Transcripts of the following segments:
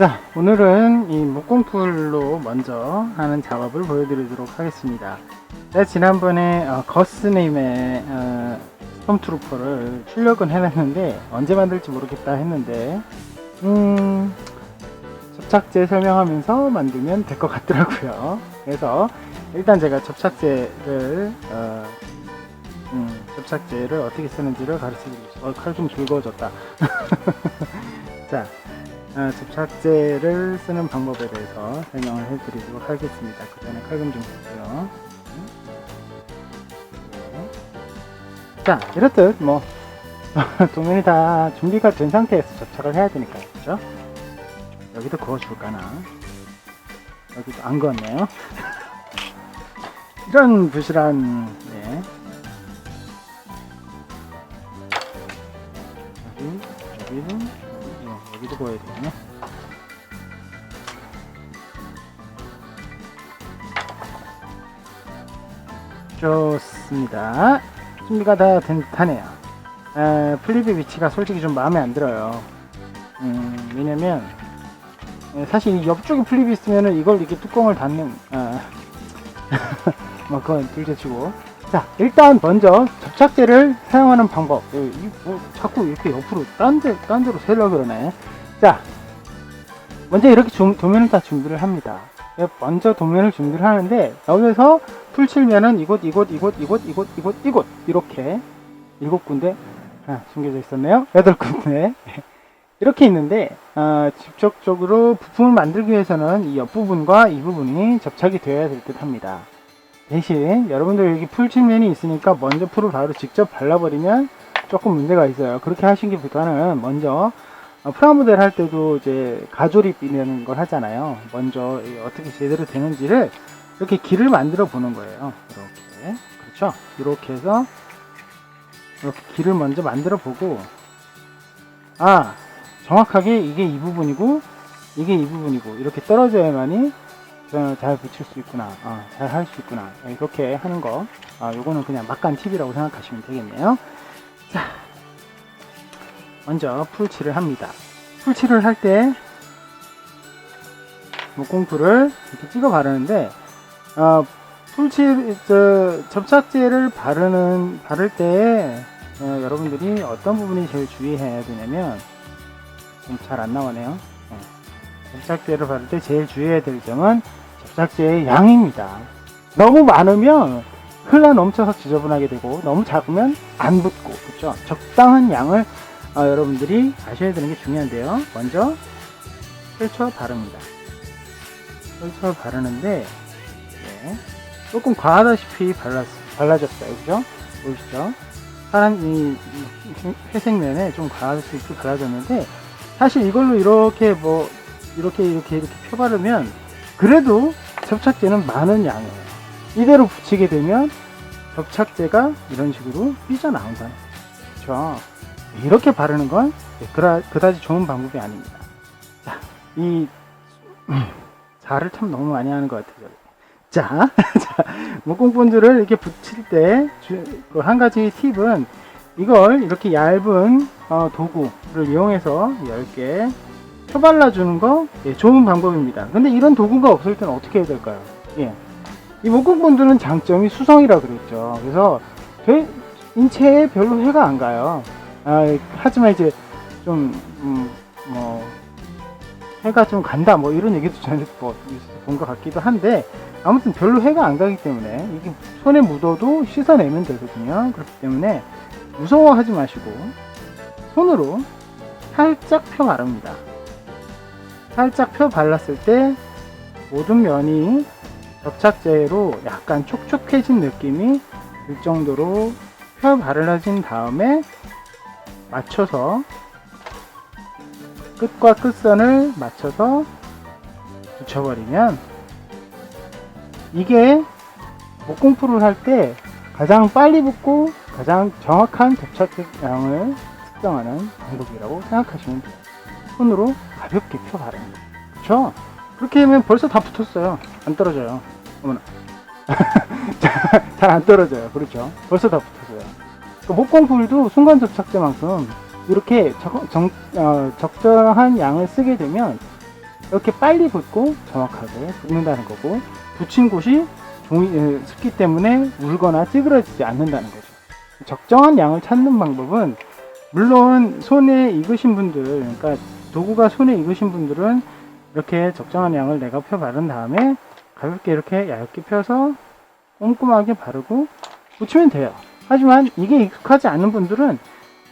자, 오늘은 이 목공풀로 먼저 하는 작업을 보여드리도록 하겠습니다. 제가 지난번에 어, 거스님의 어, 스톰트루퍼를 출력은 해놨는데 언제 만들지 모르겠다 했는데 음, 접착제 설명하면서 만들면 될 것 같더라고요. 그래서 일단 제가 접착제를 어, 음, 접착제를 어떻게 쓰는지를 가르쳐드리겠습니다. 어, 칼좀 굵어졌다. 자, 어, 접착제를 쓰는 방법에 대해서 설명을 해드리도록 하겠습니다. 그 전에 칼좀 좀. 네. 자, 이렇듯 뭐 도면이 다 준비가 된 상태에서 접착을 해야 되니까요. 그죠? 여기도 그어줄까나? 여기도 안 그었네요. 이런 부실한 네. 여기 여기는 예, 여기도 보여야 되네. 좋습니다. 준비가 다 된 듯하네요. 에, 플립의 위치가 솔직히 좀 마음에 안 들어요. 음, 왜냐면 에, 사실 이 옆쪽에 플립이 있으면은 이걸 이렇게 뚜껑을 닫는 아, 뭐 그건 둘째치고 자 일단 먼저 접착제를 사용하는 방법. 이, 이, 뭐, 자꾸 이렇게 옆으로 딴, 데, 딴 데로 세려 그러네. 자 먼저 이렇게 좀, 도면을 다 준비를 합니다. 예, 먼저 도면을 준비를 하는데 여기서 풀칠면은 이곳 이곳 이곳 이곳 이곳 이곳 이곳 이렇게 일곱 군데 아, 숨겨져 있었네요. 여덟 군데. 이렇게 있는데 어, 직접적으로 부품을 만들기 위해서는 이 옆부분과 이 부분이 접착이 되어야 될 듯 합니다 대신 여러분들 여기 풀칠면이 있으니까 먼저 풀을 바로 직접 발라버리면 조금 문제가 있어요. 그렇게 하시기보다는 먼저 어, 프라모델 할 때도 이제 가조립이라는 걸 하잖아요. 먼저 이 어떻게 제대로 되는지를 이렇게 길을 만들어 보는 거예요. 이렇게 그렇죠. 이렇게 해서 이렇게 길을 먼저 만들어 보고 아 정확하게 이게 이 부분이고 이게 이 부분이고 이렇게 떨어져야만이 어, 잘 붙일 수 있구나, 어, 잘할 수 있구나, 어, 이렇게 하는 거, 아, 요거는 그냥 막간 팁이라고 생각하시면 되겠네요. 자, 먼저 풀칠을 합니다. 풀칠을 할 때, 목공풀을 이렇게 찍어 바르는데, 어, 풀칠, 저, 접착제를 바르는, 바를 때, 어, 여러분들이 어떤 부분이 제일 주의해야 되냐면, 좀 잘 안 나오네요. 어, 접착제를 바를 때 제일 주의해야 될 점은 접착제의 양입니다. 너무 많으면 흘러 넘쳐서 지저분하게 되고 너무 작으면 안 붙고 그렇죠. 적당한 양을 어, 여러분들이 아셔야 되는 게 중요한데요. 먼저 펼쳐 바릅니다. 펼쳐 바르는데 네, 조금 과하다시피 발랐, 발라졌어요. 그죠? 보이시죠? 파란 이이 회색 면에 좀 과하다시피 발라졌는데 사실 이걸로 이렇게 뭐 이렇게 이렇게 이렇게 펴바르면 그래도 접착제는 많은 양이에요. 이대로 붙이게 되면 접착제가 이런 식으로 삐져나온다. 그렇죠? 이렇게 바르는 건 그라, 그다지 좋은 방법이 아닙니다. 자, 이 자를 참 너무 많이 하는 것 같아요. 자, 자 목공본드를 이렇게 붙일 때 한 가지 팁은 이걸 이렇게 얇은 어, 도구를 이용해서 10개 펴발라주는 거 예, 좋은 방법입니다. 근데 이런 도구가 없을 때는 어떻게 해야 될까요? 예. 이 목공본드는 장점이 수성이라 그랬죠. 그래서 별, 인체에 별로 해가 안 가요. 아, 하지만 이제 좀, 음, 뭐, 해가 좀 간다, 뭐 이런 얘기도 전에 뭐, 본것 같기도 한데, 아무튼 별로 해가 안 가기 때문에, 이게 손에 묻어도 씻어내면 되거든요. 그렇기 때문에, 무서워하지 마시고, 손으로 살짝 펴 바릅니다. 살짝 펴 발랐을 때 모든 면이 접착제로 약간 촉촉해진 느낌이 들 정도로 펴 바르진 다음에 맞춰서 끝과 끝선을 맞춰서 붙여버리면 이게 목공풀을 할 때 가장 빨리 붙고 가장 정확한 접착제 양을 측정하는 방법이라고 생각하시면 돼요. 손으로 가볍게 펴 바릅니다. 그렇죠? 그렇게 하면 벌써 다 붙었어요. 안 떨어져요. 어머나. 잘 안 떨어져요. 그렇죠? 벌써 다 붙었어요. 그 목공풀도 순간 접착제만큼 이렇게 적, 정, 어, 적절한 양을 쓰게 되면 이렇게 빨리 붙고 정확하게 붙는다는 거고 붙인 곳이 종이 에, 습기 때문에 울거나 찌그러지지 않는다는 거죠. 적정한 양을 찾는 방법은 물론 손에 익으신 분들 그러니까 도구가 손에 익으신 분들은 이렇게 적정한 양을 내가 펴 바른 다음에 가볍게 이렇게 얇게 펴서 꼼꼼하게 바르고 붙이면 돼요. 하지만 이게 익숙하지 않은 분들은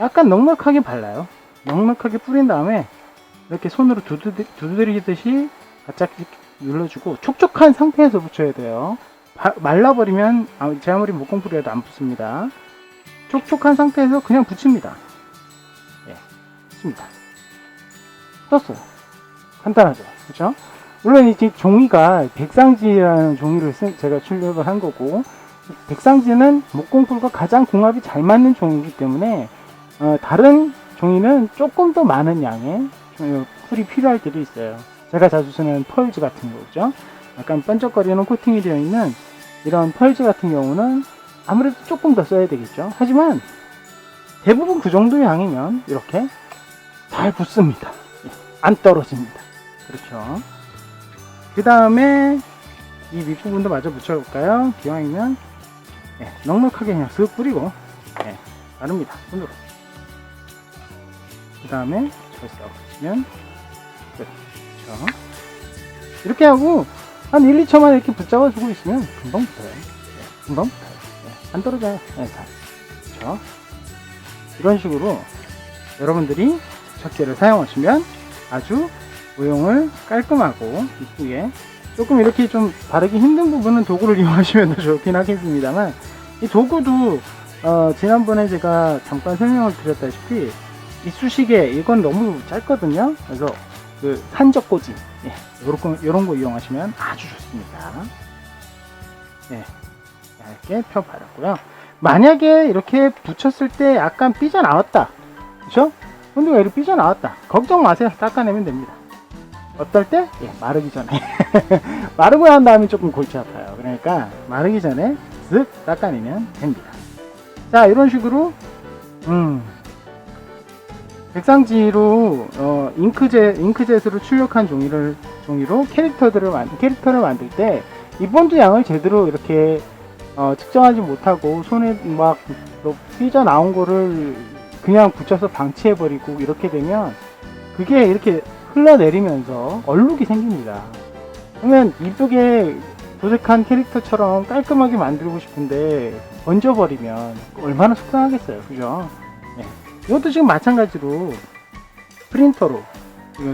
약간 넉넉하게 발라요. 넉넉하게 뿌린 다음에 이렇게 손으로 두드리, 두드리듯이 바짝 눌러주고 촉촉한 상태에서 붙여야 돼요. 바- 말라버리면 아, 제 아무리 목공풀이라도 안 붙습니다. 촉촉한 상태에서 그냥 붙입니다. 예, 붙습니다. 떴어요. 간단하죠. 그렇죠? 물론 이제 종이가 백상지라는 종이를 쓴- 제가 출력을 한 거고 백상지는 목공풀과 가장 궁합이 잘 맞는 종이기 때문에 어, 다른 종이는 조금 더 많은 양의 종- 풀이 필요할 때도 있어요. 제가 자주 쓰는 펄즈 같은 거죠. 약간 번쩍거리는 코팅이 되어 있는 이런 펄즈 같은 경우는 아무래도 조금 더 써야 되겠죠. 하지만 대부분 그 정도 양이면 이렇게 잘 붙습니다. 예, 안 떨어집니다. 그렇죠. 그 다음에 이 밑부분도 마저 붙여볼까요? 기왕이면 예, 넉넉하게 그냥 쓱 뿌리고 예, 바릅니다. 손으로. 그 다음에 잘 섞으시면 끝. 그렇죠. 이렇게 하고 한 1, 2초만 이렇게 붙잡아주고 있으면 금방 붙어요. 예, 금방 붙어요. 예, 안 떨어져요. 예, 잘. 그렇죠. 이런 식으로 여러분들이 접착제를 사용하시면 아주 모형을 깔끔하고 이쁘게 조금 이렇게 좀 바르기 힘든 부분은 도구를 이용하시면 더 좋긴 하겠습니다만 이 도구도 어, 지난번에 제가 잠깐 설명을 드렸다시피 이 수시개 이건 너무 짧거든요. 그래서 그 산적꽂이 예, 요런, 거, 이용하시면 아주 좋습니다. 예, 얇게 펴 바랐고요. 만약에 이렇게 붙였을 때 약간 삐져나왔다 그쵸? 본드가 이렇게 삐져나왔다 걱정 마세요 닦아내면 됩니다 어떨 때? 예, 마르기 전에. 마르고 난 다음에 조금 골치 아파요. 그러니까 마르기 전에 쓱 닦아내면 됩니다. 자, 이런 식으로, 음, 백상지로, 어, 잉크젯, 잉크젯으로 출력한 종이를, 종이로 캐릭터들을 만, 캐릭터를 만들 때, 이 본드 양을 제대로 이렇게, 어, 측정하지 못하고, 손에 막, 뭐 삐져 나온 거를 그냥 붙여서 방치해버리고, 이렇게 되면, 그게 이렇게 흘러내리면서 얼룩이 생깁니다. 그러면 이쁘게 도색한 캐릭터처럼 깔끔하게 만들고 싶은데 얹어버리면 얼마나 속상하겠어요. 그죠? 네. 이것도 지금 마찬가지로 프린터로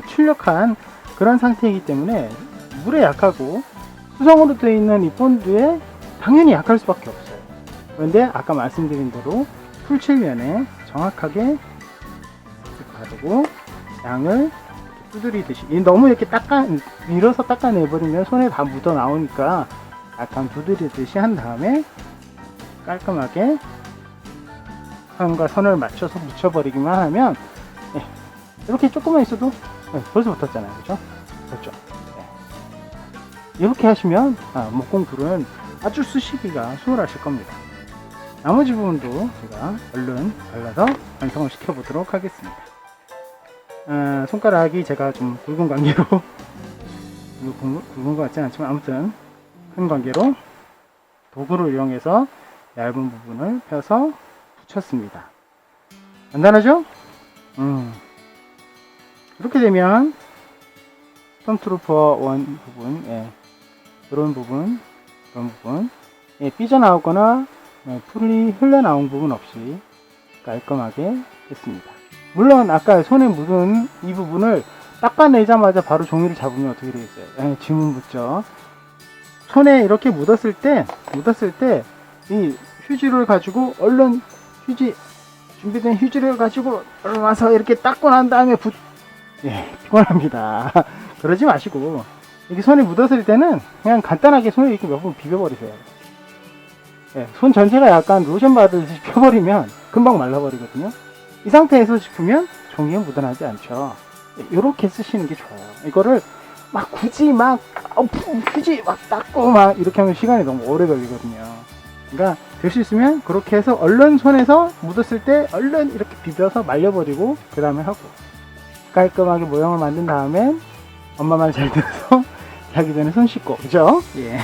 출력한 그런 상태이기 때문에 물에 약하고 수성으로 되어 있는 이 본드에 당연히 약할 수밖에 없어요. 그런데 아까 말씀드린 대로 풀칠면에 정확하게 바르고 양을 두드리듯이 이 너무 이렇게 닦아 밀어서 닦아내버리면 손에 다 묻어 나오니까 약간 두드리듯이 한 다음에 깔끔하게 선과 선을 맞춰서 묻혀버리기만 하면 예, 이렇게 조금만 있어도 예, 벌써 붙었잖아요 그죠? 그렇죠 예. 이렇게 하시면 아, 목공풀은 아주 쓰시기가 수월하실 겁니다 나머지 부분도 제가 얼른 발라서 완성을 시켜보도록 하겠습니다 아, 손가락이 제가 좀 굵은 관계로 이거 굵은, 굵은 것 같진 않지만 아무튼 큰 관계로 도구를 이용해서 얇은 부분을 펴서 붙였습니다. 간단하죠? 음. 이렇게 되면 펌트루퍼 원 부분, 예. 이런 부분, 이런 부분, 예, 삐져나오거나 예, 풀이 흘러나온 부분 없이 깔끔하게 됐습니다. 물론 아까 손에 묻은 이 부분을 닦아내자마자 바로 종이를 잡으면 어떻게 되겠어요? 예, 지문 붙죠. 손에 이렇게 묻었을 때, 묻었을 때, 이 휴지를 가지고 얼른 휴지, 준비된 휴지를 가지고 와서 이렇게 닦고 난 다음에 붓, 예, 피곤합니다. 그러지 마시고, 이렇게 손에 묻었을 때는 그냥 간단하게 손에 이렇게 몇 번 비벼버리세요. 예, 손 전체가 약간 로션 바르듯이 펴버리면 금방 말라버리거든요. 이 상태에서 싶으면 종이에 묻어나지 않죠. 이렇게 쓰시는 게 좋아요. 이거를 막 굳이 막 어, 푸- 휴지 막 닦고 막 이렇게 하면 시간이 너무 오래 걸리거든요. 그러니까 될 수 있으면 그렇게 해서 얼른 손에서 묻었을 때 얼른 이렇게 비벼서 말려버리고 그 다음에 하고 깔끔하게 모형을 만든 다음에 엄마 말 잘 들어서 자기 전에 손 씻고 그죠? 예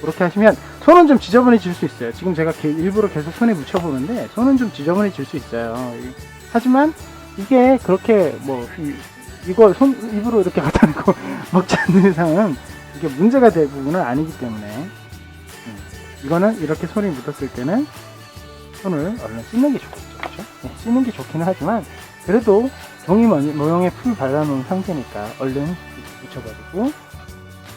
그렇게 하시면 손은 좀 지저분해질 수 있어요. 지금 제가 게- 일부러 계속 손에 묻혀보는데 손은 좀 지저분해질 수 있어요. 이- 하지만 이게 그렇게 뭐 이, 이걸 손 입으로 이렇게 갖다 놓고 먹지 않는 이상은 이게 문제가 될 부분은 아니기 때문에. 음, 이거는 이렇게 손이 묻었을 때는 손을 얼른 씻는 게 좋겠죠. 그렇죠? 네, 씻는 게 좋기는 하지만 그래도 종이 모- 모형에 풀 발라놓은 상태니까 얼른 묻혀버리고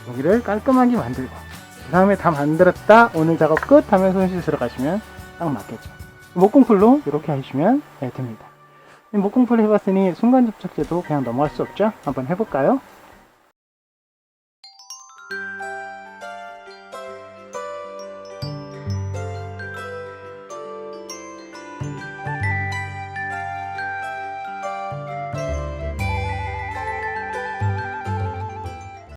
여기를 깔끔하게 만들고 그 다음에 다 만들었다. 오늘 작업 끝 하면 손 씻으러 가시면 딱 맞겠죠. 목공풀로 이렇게 하시면 네, 됩니다. 이 목공풀 해봤으니 순간접착제도 그냥 넘어갈 수 없죠? 한번 해볼까요